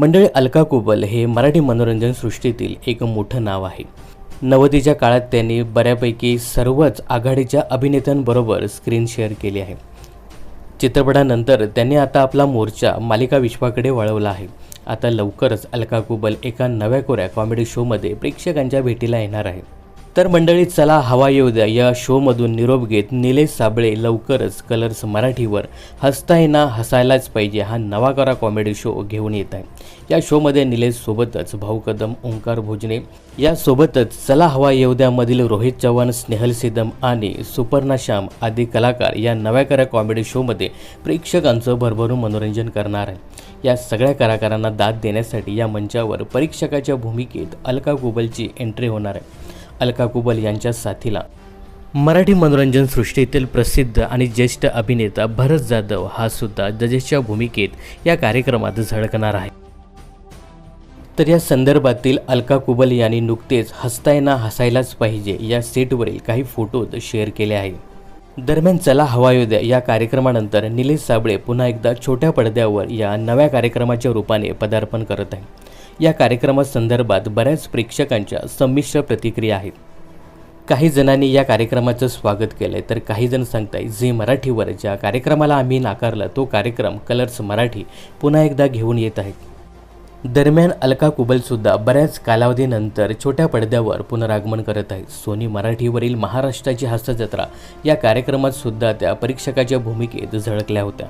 मंडळी अलका कुबल हे मराठी मनोरंजन सृष्टीतील एक मोठं नाव आहे. नवदीच्या काळात त्यांनी बऱ्यापैकी सर्वच आघाडीच्या अभिनेत्यांबरोबर स्क्रीन शेअर केली आहे. चित्रपटानंतर त्यांनी आता आपला मोर्चा मालिका विश्वाकडे वळवला आहे. आता लवकरच अलका कुबल एका नव्या कोऱ्या कॉमेडी शोमध्ये प्रेक्षकांच्या भेटीला येणार आहे. तर मंडळी चला हवा येऊ द्या. या शोमधून निरोप घेत निलेश साबळे लवकरच कलर्स मराठीवर हसताय ना हसायलाच पाहिजे. हा नवा करा कॉमेडी शो घेऊन येत आहे. या शोमध्ये निलेश सोबतच भाऊ कदम ओंकार भोजने. यासोबतच चला हवा येऊ द्यामधील रोहित चव्हाण स्नेहल सिदम आणि सुपर्णा श्याम आदी कलाकार या नव्या करा कॉमेडी शोमध्ये प्रेक्षकांचं भरभरून मनोरंजन करणार आहे या सगळ्या कलाकारांना दाद देण्यासाठी या मंचावर परीक्षकाच्या भूमिकेत अलका कुबलची एंट्री होणार आहे. अलका कुबल यांच्या साथीला. मराठी मनोरंजन सृष्टीतील प्रसिद्ध आणि ज्येष्ठ अभिनेता भरत जाधव हा सुद्धा जजेसच्या भूमिकेत या कार्यक्रमात झळकणार आहे. तर या संदर्भातील अलका कुबल यांनी नुकतेच हसतायना हसायलाच पाहिजे या सेटवरील काही फोटो शेअर केले आहेत दरम्यान चला हवा येऊ द्या या कार्यक्रमानंतर निलेश साबळे पुन्हा एकदा छोट्या पडद्यावर या नव्या कार्यक्रमाच्या रूपाने पदार्पण करत आहे. या कार्यक्रमासंदर्भात बऱ्याच प्रेक्षकांच्या संमिश्र प्रतिक्रिया आहेत. काही जणांनी या कार्यक्रमाचं स्वागत केलं आहे तर काही जण सांगताय झी मराठीवर ज्या कार्यक्रमाला आम्ही नाकारला तो कार्यक्रम कलर्स मराठी पुन्हा एकदा घेऊन येत आहेत दरम्यान अलका कुबलसुद्धा बऱ्याच कालावधीनंतर छोट्या पडद्यावर पुनरागमन करत आहेत. सोनी मराठीवरील महाराष्ट्राची हास्यजत्रा या कार्यक्रमात सुद्धा त्या परीक्षकाच्या भूमिकेत झळकल्या होत्या.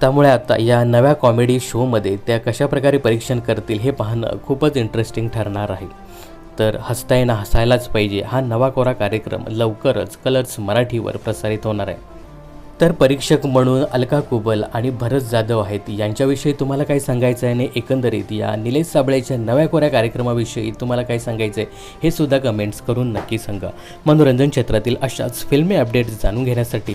त्यामुळे आता या नव्या कॉमेडी शोमध्ये त्या कशाप्रकारे परीक्षण करतील हे पाहणं खूपच इंटरेस्टिंग ठरणार आहे. तर हसता येणं हसायलाच पाहिजे हा नवा कोरा कार्यक्रम लवकरच कलर्स मराठीवर प्रसारित होणार आहे. तर परीक्षक म्हणून अलका कुबल आणि भरत जाधव आहेत यांच्याविषयी तुम्हाला काय सांगायचं आहे आणि एकंदरीत या निलेश साबळेच्या नव्या कोऱ्या कार्यक्रमाविषयी तुम्हाला काय सांगायचं आहे हे सुद्धा कमेंट्स करून नक्की सांगा. मनोरंजन क्षेत्रातील अशाच फिल्मी अपडेट्स जाणून घेण्यासाठी